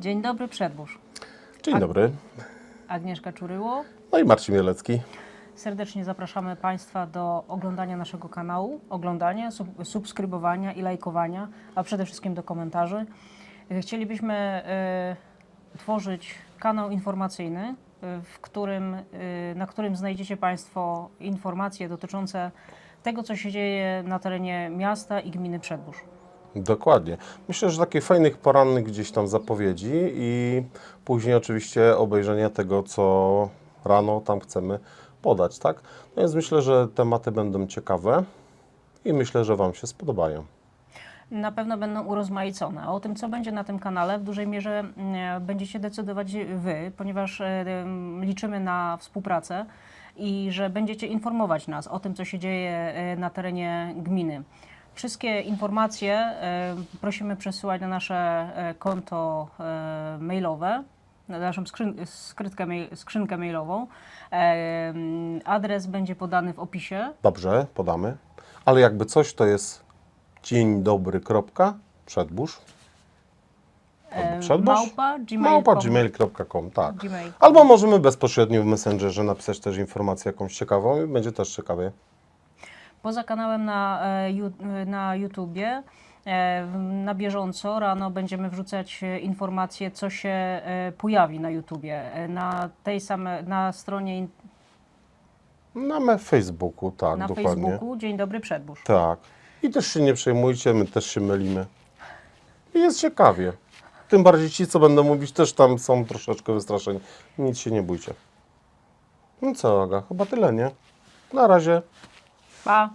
Dzień dobry, Przedbórz. Dzień Tak. dobry. Agnieszka Czuryło. No i Marcin Mielecki. Serdecznie zapraszamy Państwa do oglądania naszego kanału, oglądania, sub subskrybowania i lajkowania, a przede wszystkim do komentarzy. E, Chcielibyśmy e, tworzyć kanał informacyjny, e, w którym, e, na którym znajdziecie Państwo informacje dotyczące tego, co się dzieje na terenie miasta i gminy Przedbórz. Dokładnie. Myślę, że takich fajnych porannych gdzieś tam zapowiedzi i później oczywiście obejrzenia tego, co rano tam chcemy podać, tak? No więc myślę, że tematy będą ciekawe i myślę, że Wam się spodobają. na pewno będą urozmaicone. O tym, co będzie na tym kanale, w dużej mierze mm, będziecie decydować Wy, ponieważ e, liczymy na współpracę i że będziecie informować nas o tym, co się dzieje e, na terenie gminy. Wszystkie informacje e, prosimy przesyłać na nasze e, konto e, mailowe, na naszą skrzyn skrytkę skrzynkę mailową. Mm, Adres będzie podany w opisie. Dobrze, podamy. Ale jakby coś, to jest dzień dobry, kropka, przedbórz. Przedbórz? Małpa, gmail.com, tak. Gmail. Albo możemy bezpośrednio w Messengerze napisać też informację jakąś ciekawą i będzie też ciekawie. Poza kanałem na, e, na YouTubie e, na bieżąco rano będziemy wrzucać e, informacje, co się pojawi na YouTubie. Na tej samej, na stronie, Na Facebooku, tak, na dokładnie. Facebooku Dzień Dobry Przedbórz. Tak. I też się nie przejmujcie, my też się mylimy. I jest ciekawie. Tym bardziej ci, co będą mówić, też tam są troszeczkę wystraszeni. Nic się nie bójcie. No co, Aga, chyba tyle, nie? Na razie. 八